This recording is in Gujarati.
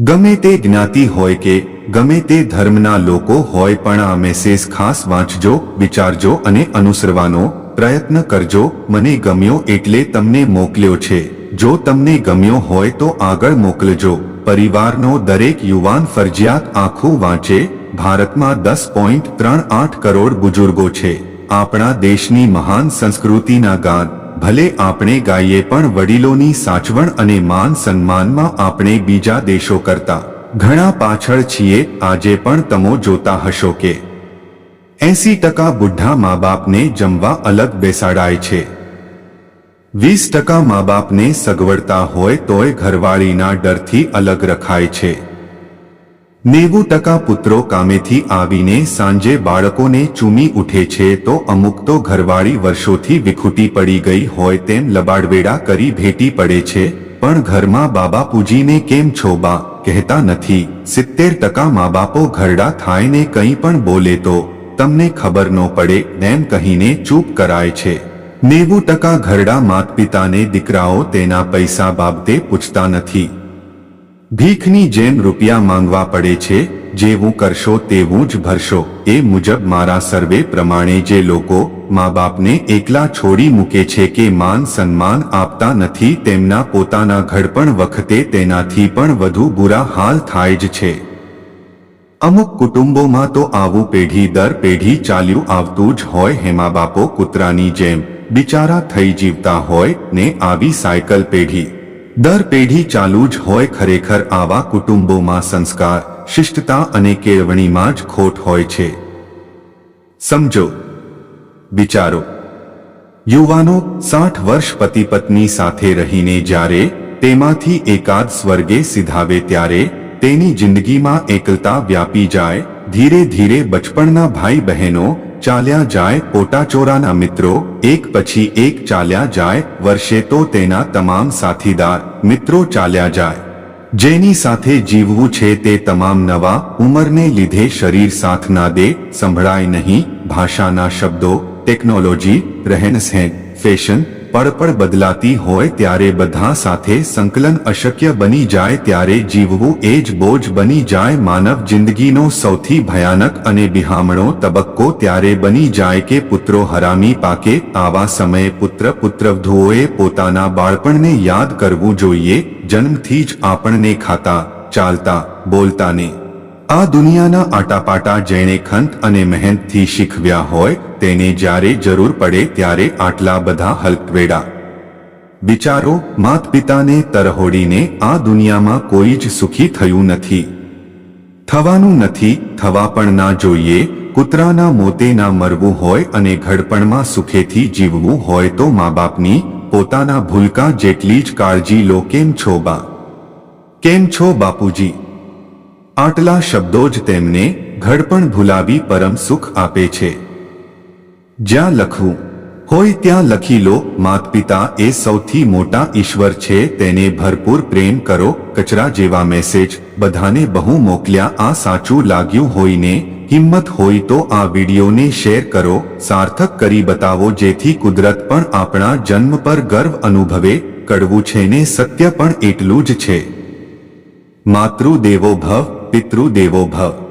ગમે તે જ્ઞાતિ હોય કે ગમે તે ધર્મના લોકો હોય પણ આ મેસેજ ખાસ વાંચજો, વિચારજો અને અનુસરવાનો પ્રયત્ન કરજો. મને ગમ્યો એટલે તમને મોકલ્યો છે. જો તમને ગમ્યો હોય તો આગળ મોકલજો. પરિવારનો દરેક યુવાન ફરજિયાત આખું વાંચે. ભારતમાં દસ પોઈન્ટ ત્રણ આઠ કરોડ બુજુર્ગો છે. આપણા દેશની મહાન સંસ્કૃતિના ગાન ભલે આપણે ગાઈએ પણ વડીલોની સાચવણ અને માન સન્માનમાં આપણે બીજા દેશો કરતા ઘણા પાછળ છીએ, આજે પણ તમો જોતા હશો કે એસી ટકા બુઢા મા બાપને જમવા અલગ બેસાડાય છે. વીસ ટકા મા બાપને સગવડતા હોય તોય ઘરવાળીના ડરથી અલગ રખાય છે. નેવું ટકા પુત્રો કામેથી આવીને સાંજે બાળકોને ચૂમી ઉઠે છે તો અમુક તો ઘરવાળી વર્ષોથી વિખૂટી પડી ગઈ હોય તેમ લબાડવેડા કરી ભેટી પડે છે, પણ ઘરમાં બાબા પૂજીને કેમ છો બા? કહેતા નથી. સિત્તેર ટકા મા બાપો ઘરડા થાય ને કંઈ પણ બોલે તો તમને ખબર ન પડે, એમ કહીને ચૂપ કરાય છે. નેવું ટકા ઘરડા માત પિતાને દીકરાઓ તેના પૈસા બાબતે પૂછતા નથી. ભીખની જેમ રૂપિયા માંગવા પડે છે, જેવું કરશો તેવું જ ભરશો. એ મુજબ મારા સર્વે પ્રમાણે જે લોકો મા બાપને એકલા છોડી મૂકે છે કે માન સન્માન આપતા નથી, તેમના પોતાના ઘડપણ વખતે તેનાથી પણ વધુ બુરા હાલ થાય જ છે. અમુક કુટુંબોમાં તો આવું પેઢી દર પેઢી ચાલ્યું આવતું જ હોય હેમા બાપો કૂતરાની જેમ બિચારા થઈ જીવતા હોય ને આવી સાયકલ પેઢી દર પેઢી ચાલુ જ હોય ખરેખર આવા કુટુંબોમાં સંસ્કાર, શિષ્ટતા અને કેળવણીમાં જ ખોટ હોય છે. સમજો. વિચારો. યુવાનો સાઠ વર્ષ પતિ પત્ની સાથે રહીને જ્યારે તેમાંથી એકાદ સ્વર્ગે સિધાવે ત્યારે તેની જિંદગીમાં એકલતા વ્યાપી જાય ધીરે ધીરે બચપણના ભાઈ બહેનો ચાલ્યા જાય પોટાચોરાના મિત્રો એક પછી એક ચાલ્યા જાય વર્ષે તો તેના તમામ સાથીદાર મિત્રો ચાલ્યા જાય જેની સાથે જીવવું છે તે તમામ નવા ઉંમરને લીધે શરીર સાથ ના દે સંભળાય નહીં ભાષાના શબ્દો ટેકનોલોજી રહેન સહેન ફેશન પળપળ બદલાતી હોય ત્યારે બધા સાથે સંકલન અશક્ય બની જાય ત્યારે જીવવું એ જ બોજ બની જાય. માનવ જિંદગીનો સૌથી ભયાનક અને બિહામણો તબક્કો ત્યારે બની જાય કે પુત્રો હરામી પાકે આવા સમયે પુત્ર પુત્રવધુઓએ પોતાના બાળપણને યાદ કરવું જોઈએ. જન્મથી જ આપણને ખાતા, ચાલતા, બોલતાને આ દુનિયાના આટાપાટા જેણે ખંત અને મહેનતથી શીખવ્યા હોય, તેને જ્યારે જરૂર પડે ત્યારે આટલા બધા હલકવેડા. બિચારો માત પિતાને તરહોડીને આ દુનિયામાં કોઈ જ સુખી થયું નથી. થવાનું નથી, થવા પણ ના જોઈએ, કૂતરાના મોતે ના મરવું હોય અને ઘડપણમાં સુખેથી જીવવું હોય તો મા બાપની પોતાના ભૂલકા જેટલી જ કાળજી લો, કેમ છો બા? કેમ છો બાપુજી? આટલા શબ્દો જ તેમને ઘડપણ ભૂલાવી પરમ સુખ આપે છે. જ્યાં લખવું, હોય ત્યાં લખી લો માત પિતા એ સૌથી મોટા ઈશ્વર છે, તેને ભરપૂર પ્રેમ કરો, કચરા જેવા મેસેજ બધાને બહુ મોકલ્યા, આ સાચું લાગ્યું હોય ને, હિંમત હોય તો આ વિડીયોને શેર કરો, સાર્થક કરી બતાવો, જેથી કુદરત પણ આપણા જન્મ પર ગર્વ અનુભવે, કડવું છે ને સત્ય પણ એટલું જ છે. માતૃ દેવો ભવ પિતૃદેવો ભવ